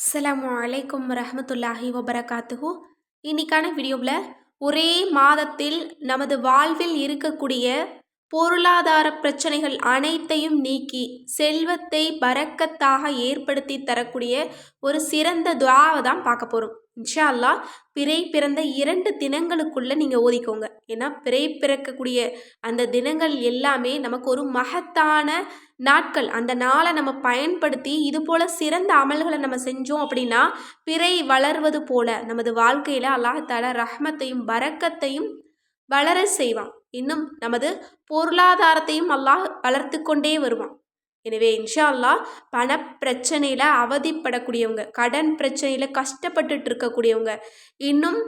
அஸ்லாம் அலைக்கும் ரஹமத்துல்லாஹி வபரகாத்துஹு. இன்னைக்கான வீடியோவில் ஒரே மாதத்தில் நமது வாழ்வில் இருக்கக்கூடிய பொருளாதார பிரச்சனைகள் அனைத்தையும் நீக்கி செல்வத்தை பறக்கத்தாக ஏற்படுத்தி தரக்கூடிய ஒரு சிறந்த துவாவை தான் பார்க்க போகிறோம் இன்ஷா அல்லாஹ் பிறை பிறந்த இரண்டு தினங்களுக்குள்ள நீங்கள் ஓதிக்கோங்க. ஏன்னா பிறை பிறக்கக்கூடிய அந்த தினங்கள் எல்லாமே நமக்கு ஒரு மகத்தான நாட்கள். அந்த நாளை நம்ம பயன்படுத்தி இது போல சிறந்த அமல்களை நம்ம செஞ்சோம் அப்படின்னா பிறை வளர்வது போல நமது வாழ்க்கையில் அல்லாஹால ரஹ்மத்தையும் பறக்கத்தையும் வளர செய்வான். இன்னும் நமது பொருளாதாரத்தையும் அல்லாஹ் வளர்த்து கொண்டே வருவான். எனவே இன்ஷா அல்லாஹ் பணப்பிரச்சனையில் அவதிப்படக்கூடியவங்க கடன் பிரச்சனையில் கஷ்டப்பட்டுட்டு இருக்கக்கூடியவங்க இன்னும்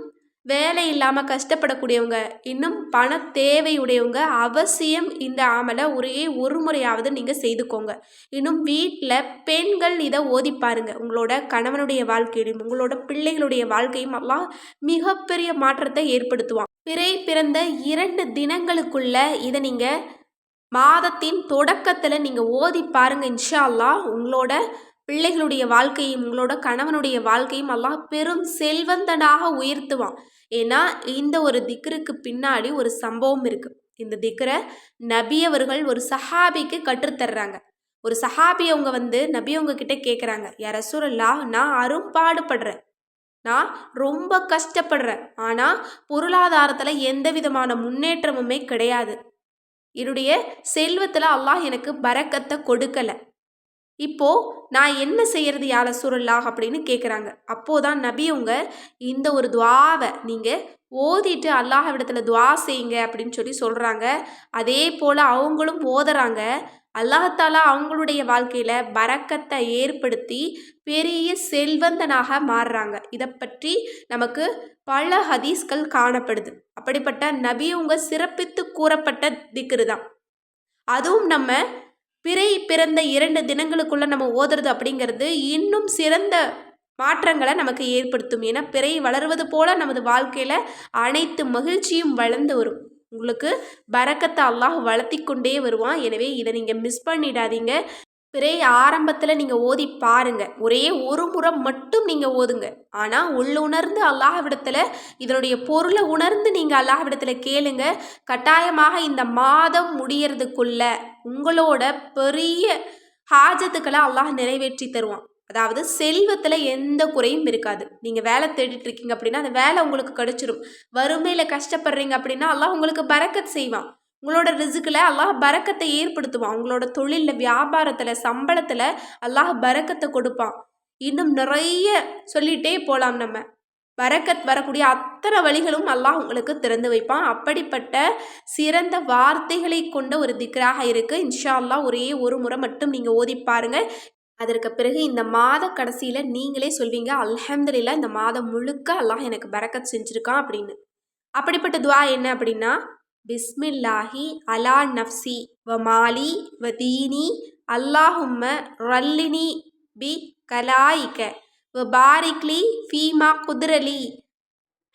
வேலை இல்லாமல் கஷ்டப்படக்கூடியவங்க இன்னும் பண தேவையுடையவங்க அவசியம் இந்த ஆமலை ஒரே ஒரு முறையாவது நீங்கள் செய்துக்கோங்க. இன்னும் வீட்டில் பெண்கள் இதை ஓதி பாருங்க. உங்களோட கணவனுடைய வாழ்க்கையிலும் உங்களோட பிள்ளைகளுடைய வாழ்க்கையும் எல்லாம் மிகப்பெரிய மாற்றத்தை ஏற்படுத்துவான். பிறை பிறந்த இரண்டு தினங்களுக்குள்ள இதை நீங்கள் மாதத்தின் தொடக்கத்தில் நீங்கள் ஓதி பாருங்க இன்ஷா அல்லா உங்களோட பிள்ளைகளுடைய வாழ்க்கையும் உங்களோட கணவனுடைய வாழ்க்கையும் அல்லாஹ் பெரும் செல்வந்தனாக உயர்த்துவான். ஏன்னா இந்த ஒரு திக்ருக்கு பின்னாடி ஒரு சம்பவம் இருக்குது இந்த திக்ரை நபி அவர்கள் ஒரு சஹாபிக்கு கற்றுத்தர்றாங்க ஒரு சஹாபி அவங்க வந்து நபி அவங்க கிட்ட கேட்குறாங்க யார் ரசூலல்லா நான் அரும்பாடுபடுறேன். நான் ரொம்ப கஷ்டப்படுறேன். ஆனால் பொருளாதாரத்தில் எந்த விதமான முன்னேற்றமுமே கிடையாது. என்னுடைய செல்வத்தில் அல்லாஹ் எனக்கு பறக்கத்தை கொடுக்கலை. இப்போ நான் என்ன செய்யறது யார சுருல்லாஹ் அப்படின்னு கேட்குறாங்க அப்போதான் நபியவங்க இந்த ஒரு துவாவை நீங்கள் ஓதிட்டு அல்லாஹ்விடத்தில் துவா செய்யுங்க அப்படின்னு சொல்லி சொல்கிறாங்க அதே போல் அவங்களும் ஓதுறாங்க. அல்லாஹாலா அவங்களுடைய வாழ்க்கையில் பறக்கத்தை ஏற்படுத்தி பெரிய செல்வந்தனாக மாறுறாங்க. இதை பற்றி நமக்கு பல ஹதீஸ்கள் காணப்படுது. அப்படிப்பட்ட நபி உங்க சிறப்பித்து கூறப்பட்ட திக்ரு தான். அதுவும் நம்ம பிறை பிறந்த இரண்டு தினங்களுக்குள்ள நம்ம ஓதுறது அப்படிங்கிறது இன்னும் சிறந்த மாற்றங்களை நமக்கு ஏற்படுத்தும். ஏன்னா பிறை வளர்வது போல நமது வாழ்க்கையில் அனைத்து மகிழ்ச்சியும் வளர்ந்து வரும். உங்களுக்கு பறக்கத்தை அல்லாஹ் வளர்த்தி கொண்டே வருவான். எனவே இதை நீங்கள் மிஸ் பண்ணிடாதீங்க. பிரே ஆரம்பத்தில் நீங்கள் ஓதி பாருங்கள் ஒரே ஒரு முறை மட்டும் நீங்கள் ஓதுங்க. ஆனால் உள்ளுணர்ந்து அல்லாஹ்விடத்தில் இதனுடைய பொருளை உணர்ந்து நீங்கள் அல்லாஹ்விடத்தில் கேளுங்க. கட்டாயமாக இந்த மாதம் முடியறதுக்குள்ள உங்களோட பெரிய ஹாஜத்துக்களை அல்லாஹ் நிறைவேற்றி தருவான். அதாவது செல்வத்தில் எந்த குறையும் இருக்காது. நீங்கள் வேலை தேடிட்டு இருக்கீங்க அப்படின்னா அந்த வேலை உங்களுக்கு கிடச்சிரும். வறுமையில் கஷ்டப்படுறீங்க அப்படின்னா எல்லாம் உங்களுக்கு பறக்கத் செய்வான். உங்களோட ரிசுக்கில் அல்லாஹ் பறக்கத்தை ஏற்படுத்துவான். உங்களோட தொழிலில் வியாபாரத்தில் சம்பளத்தில் அல்லாஹ் பறக்கத்தை கொடுப்பான். இன்னும் நிறைய சொல்லிகிட்டே போகலாம் நம்ம. பறக்கத் வரக்கூடிய அத்தனை வழிகளும் அல்லாஹ் உங்களுக்கு திறந்து வைப்பான். அப்படிப்பட்ட சிறந்த வார்த்தைகளை கொண்ட ஒரு திக்ராக இருக்குது இன்ஷா அல்லாஹ் ஒரே ஒரு முறை மட்டும் நீங்கள் ஓதி பாருங்கள் அதற்கு பிறகு இந்த மாத கடைசியில் நீங்களே சொல்வீங்க அல்ஹம்துலில்லா இந்த மாதம் முழுக்க அல்லாஹ் எனக்கு பறக்கத் செஞ்சுருக்கான் அப்படின்னு. அப்படிப்பட்ட துவா என்ன அப்படின்னா பிஸ்மில்லாஹி அலா நஃப்சி வ மாலி வ தீனி அல்லாஹும்ம ரல்லினி பி கலாயிக்க வ பாரிக்லி ஃபீமா குதிரலி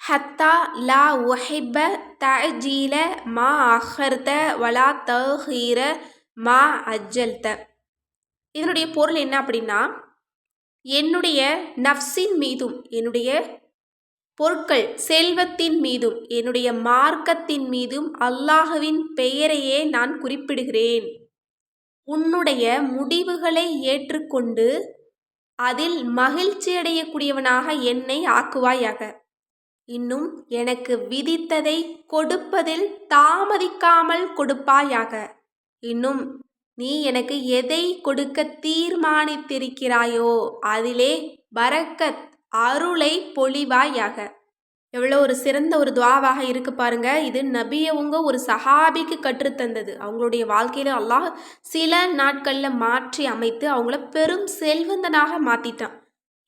ஹத்தா லா ஒஹிப்ப தஜீல மா அஹர்த வலா தஹீர மா அஜல்த இதனுடைய பொருள் என்ன அப்படின்னா என்னுடைய நஃப்ஸின் மீதும் என்னுடைய பொருட்கள் செல்வத்தின் மீதும் என்னுடைய மார்க்கத்தின் மீதும் அல்லாஹுவின் பெயரையே நான் குறிப்பிடுகிறேன். உன்னுடைய முடிவுகளை ஏற்றுக்கொண்டு அதில் மகிழ்ச்சி அடையக்கூடியவனாக என்னை ஆக்குவாயாக. இன்னும் எனக்கு விதித்ததை கொடுப்பதில் தாமதிக்காமல் கொடுப்பாயாக. இன்னும் நீ எனக்கு எதை கொடுக்க தீர்மானித்திருக்கிறாயோ அதிலே பரக்கத் அருளை பொழிவாயாக. எவ்வளோ ஒரு சிறந்த ஒரு துவாவாக இருக்கு பாருங்க. இது நபியவங்க ஒரு சஹாபிக்கு கற்றுத்தந்தது. அவங்களுடைய வாழ்க்கையில அல்லாஹ் சில நாட்களில் மாற்றி அமைத்து அவங்கள பெரும் செல்வந்தனாக மாற்றிட்டான்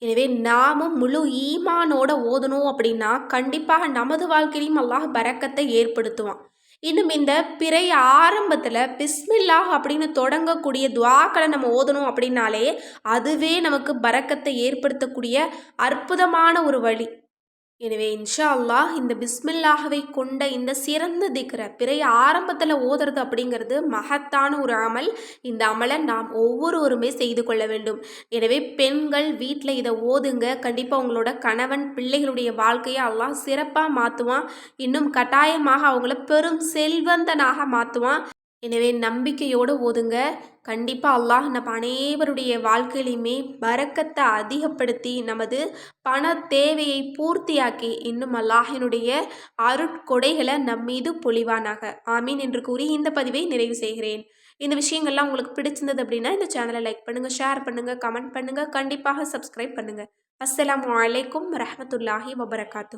எனவே நாமும் முழு ஈமானோட ஓதணும் அப்படின்னா கண்டிப்பாக நமது வாழ்க்கையிலையும் அல்லாஹ் பறக்கத்தை ஏற்படுத்துவான். இன்னும் இந்த பிறை ஆரம்பத்தில் பிஸ்மில்லாஹ் அப்படின்னு தொடங்கக்கூடிய துவாக்களை நம்ம ஓதணும் அப்படின்னாலே அதுவே நமக்கு பறக்கத்தை ஏற்படுத்தக்கூடிய அற்புதமான ஒரு வழி. எனவே இன்ஷா அல்லாஹ் இந்த பிஸ்மில்லாகவை கொண்ட இந்த சிறந்த திக்ர பிறைய ஆரம்பத்தில் ஓதுறது அப்படிங்கிறது மகத்தான ஒரு அமல். இந்த அமலை நாம் ஒவ்வொருவருமே செய்து கொள்ள வேண்டும். எனவே பெண்கள் வீட்டில் இதை ஓதுங்க. கண்டிப்பாக உங்களோட கணவன் பிள்ளைகளுடைய வாழ்க்கையை அல்லாஹ் சிறப்பாக மாற்றுவான் இன்னும் கட்டாயமாக அவங்கள பெரும் செல்வந்தனாக மாற்றுவான் எனவே நம்பிக்கையோடு ஓதுங்க. கண்டிப்பாக அல்லாஹ் நம்ம அனைவருடைய வாழ்க்கையிலையுமே பறக்கத்தை அதிகப்படுத்தி நமது பண தேவையை பூர்த்தியாக்கி இன்னும் அல்லாஹினுடைய அருட்கொடைகளை நம் மீது பொழிவானாக. ஆமீன் என்று கூறி இந்த பதிவை நிறைவு செய்கிறேன். இந்த விஷயங்கள்லாம் உங்களுக்கு பிடிச்சிருந்தது அப்படின்னா இந்த சேனலை லைக் பண்ணுங்கள் ஷேர் பண்ணுங்கள் கமெண்ட் பண்ணுங்கள் கண்டிப்பாக சப்ஸ்கிரைப் பண்ணுங்கள் அஸ்லாம் வலைக்கம் ரஹமத்துல்லாஹி வபரகாத்து